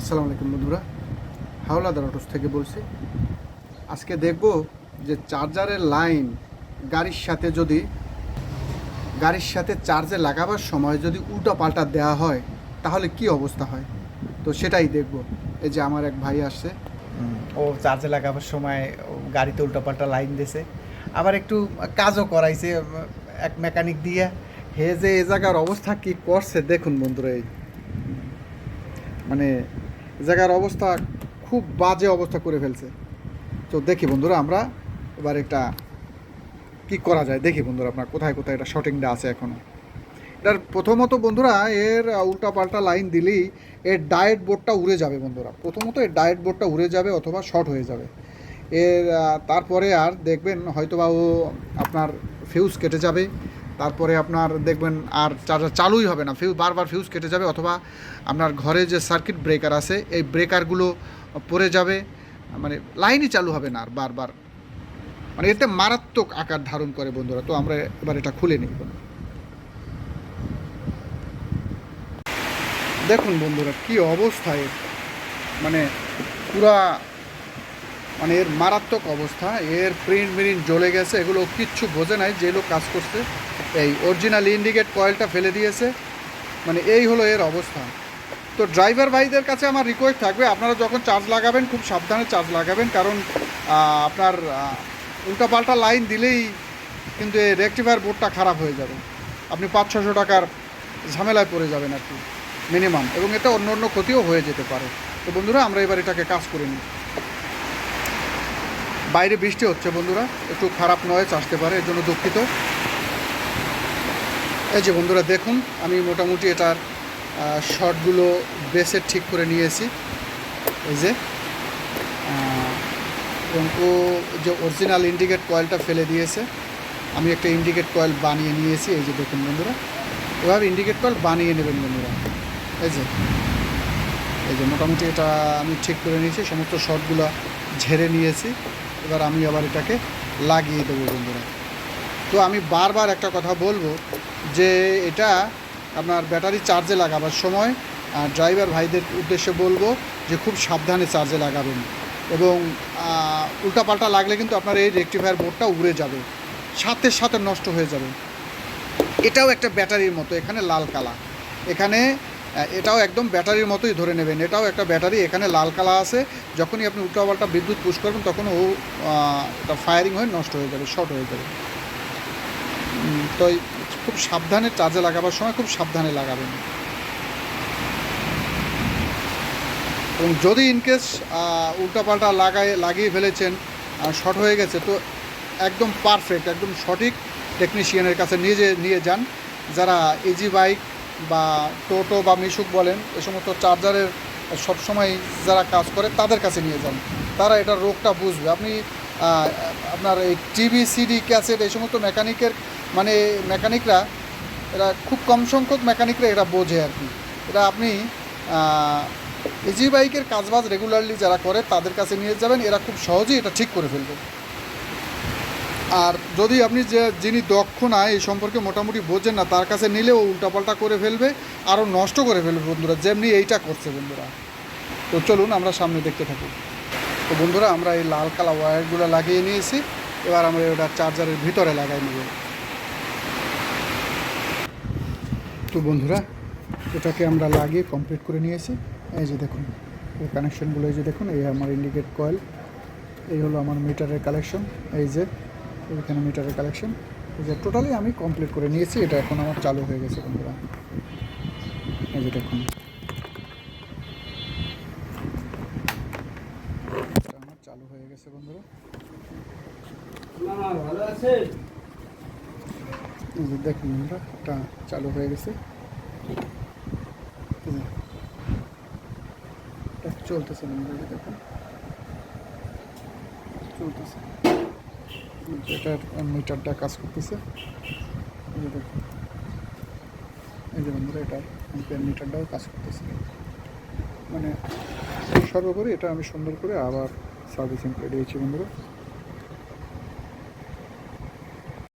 আসসালামু আলাইকুম বন্ধুরা। হাওলাদার অটোস থেকে বলছি। আজকে দেখব যে চার্জারের লাইন গাড়ির সাথে যদি গাড়ির সাথে চার্জে লাগাবার সময় যদি উল্টো পাল্টা দেওয়া হয়, তাহলে কি অবস্থা হয়? তো সেটাই দেখব। এই যে আমার এক ভাই আসছে। ও চার্জে লাগাবার সময় গাড়িতে উল্টোপাল্টা লাইন দিয়েছে আবার একটু কাজও করাইছে, এক মেকানিক দিয়ে। হে যে এ জায়গার অবস্থা কি করছে, দেখুন বন্ধুরা এই। মানে জায়গার অবস্থা খুব বাজে অবস্থা করে ফেলছে। তো দেখি বন্ধুরা আমরা এবার এটা কি করা যায়। দেখি বন্ধুরা আপনার কোথায় কোথায় এটা শটিংটা আছে এখনও এটার প্রথমত বন্ধুরা এর উল্টা পাল্টা লাইন দিলেই এর ডায়েট বোর্ডটা উড়ে যাবে বন্ধুরা। প্রথমত এর ডায়েট বোর্ডটা উড়ে যাবে অথবা শর্ট হয়ে যাবে। এর তারপরে আর দেখবেন হয়তোবা ও আপনার ফিউজ কেটে যাবে। তারপরে আপনার দেখবেন আর চার্জার চালুই হবে না। ফিউজ বারবার ফিউজ কেটে যাবে অথবা আপনার ঘরে যে সার্কিট ব্রেকার আছে, এই ব্রেকারগুলো পড়ে যাবে। মানে লাইনই চালু হবে না আর বারবার। মানে এতে মারাত্মক আকার ধারণ করে বন্ধুরা। তো আমরা এবার এটা খুলে নিই। দেখুন বন্ধুরা, কি অবস্থা এর। মানে পুরা মানে এর মারাত্মক অবস্থা। এর প্রিন্ট মিরিন্ট জ্বলে গেছে। এগুলো কিচ্ছু বোঝে নাই যে লোক কাজ করছে। এই অরিজিনাল ইন্ডিকেট কয়েলটা ফেলে দিয়েছে। মানে এই হলো এর অবস্থা। তো ড্রাইভার ভাইদের কাছে আমার রিকোয়েস্ট থাকবে, আপনারা যখন চার্জ লাগাবেন, খুব সাবধানে চার্জ লাগাবেন, কারণ আপনার উল্টাপাল্টা লাইন দিলেই কিন্তু এই রেক্টিফায়ার বোর্ডটা খারাপ হয়ে যাবে। আপনি পাঁচ ছশো টাকার ঝামেলায় পড়ে যাবেন আর কি মিনিমাম এবং এতে অন্য অন্য ক্ষতিও হয়ে যেতে পারে। তো বন্ধুরা, আমরা এবার এটাকে কাজ করে নিই। বাইরে বৃষ্টি হচ্ছে বন্ধুরা, একটু খারাপ নয়েজ আসতে পারে, এর জন্য দুঃখিত। এই যে বন্ধুরা, দেখুন, আমি মোটামুটি এটার শর্টগুলো বেসে ঠিক করে নিয়েছি। এই যে এবং ও যে অরিজিনাল ইন্ডিকেট কয়েলটা ফেলে দিয়েছে, আমি একটা ইন্ডিকেট কয়েল বানিয়ে নিয়েছি। এই যে দেখুন বন্ধুরা, এভাবে ইন্ডিকেট কয়েল বানিয়ে নেবেন বন্ধুরা। এই যে এই যে মোটামুটি এটা আমি ঠিক করে নিয়েছি, সমস্ত শর্টগুলো ঝেড়ে নিয়েছি। এবার আমি আবার এটাকে লাগিয়ে দেবো বন্ধুরা। তো আমি বারবার একটা কথা বলব যে এটা আপনার ব্যাটারি চার্জে লাগাবার সময় ড্রাইভার ভাইদের উদ্দেশ্যে বলব যে খুব সাবধানে চার্জে লাগাবেন এবং উল্টাপাল্টা লাগলে কিন্তু আপনার এই রেকটিফায়ার বোর্ডটা উড়ে যাবে, সাথে সাথে নষ্ট হয়ে যাবে। এটাও একটা ব্যাটারির মতো, এখানে লাল কালা। এখানে এটাও একদম ব্যাটারির মতোই ধরে নেবেন, এটাও একটা ব্যাটারি, এখানে লাল কালা আছে, যখনই আপনি উল্টাপাল্টা বিদ্যুৎ পুশ করবেন তখন ও এটা ফায়ারিং হয়ে নষ্ট হয়ে যাবে শর্ট হয়ে যাবে। তো খুব সাবধানে চার্জে লাগাবার সময় খুব সাবধানে লাগাবেন। এবং যদি ইনকেস উল্টাপাল্টা লাগায় লাগিয়ে ফেলেছেন শর্ট হয়ে গেছে, তো একদম পারফেক্ট একদম সঠিক টেকনিশিয়ানের কাছে নিয়ে নিয়ে যান। যারা ইজি বাইক বা টোটো বা মিশুক বলেন, এ সমস্ত চার্জারের সবসময় যারা কাজ করে, তাদের কাছে নিয়ে যান। তারা এটা রোগটা বুঝবে। আপনি আপনার এই টিভি, সিডি, ক্যাসেট এই সমস্ত মেকানিকের মানে মেকানিকরা, এরা খুব কম সংখ্যক মেকানিকরা এটা বোঝে আর কি। এটা আপনি ইজি বাইকের কাজবাজ রেগুলারলি যারা করে, তাদের কাছে নিয়ে যাবেন, এরা খুব সহজেই এটা ঠিক করে ফেলবে। আর যদি আপনি যে, যিনি দক্ষ না, এই সম্পর্কে মোটামুটি বোঝেন না, তার কাছে নিলেও উল্টাপাল্টা করে ফেলবে, আরও নষ্ট করে ফেলবে বন্ধুরা, যেমনি এইটা করছে বন্ধুরা। তো চলুন আমরা সামনে দেখতে থাকি। তো বন্ধুরা, আমরা এই লাল কালা ওয়্যারগুলো লাগিয়ে নিয়েছি। এবার আমরা ওটা চার্জারের ভিতরে লাগাই নেব। তো বন্ধুরা, এটাকে আমরা লাগিয়ে কমপ্লিট করে নিয়েছি। এই যে দেখুন, এই কানেকশনগুলো এই যে দেখুন, এই আমার ইন্ডিকেট কয়েল এই হলো আমার মিটারের কালেকশন এই যে এখানে মিটারের কালেকশন এই যে টোটালি আমি কমপ্লিট করে নিয়েছি, এটা এখন আমার চালু হয়ে গেছে বন্ধুরা। এই যে দেখুন এটা আমার চালু হয়ে গেছে, বন্ধুরা। দেখুন বন্ধুরা এটা চালু হয়ে গেছে। এটা চলতেছে বন্ধুরা দেখুন। চলতেছে। এটার মিটারটা কাজ করতেছে। দেখুন। এই যে বন্ধুরা এটার মিটারটাও কাজ করতেছে। মানে সর্বোপরি এটা আমি সুন্দর করে আবার সার্ভিসিং করে দিয়েছি বন্ধুরা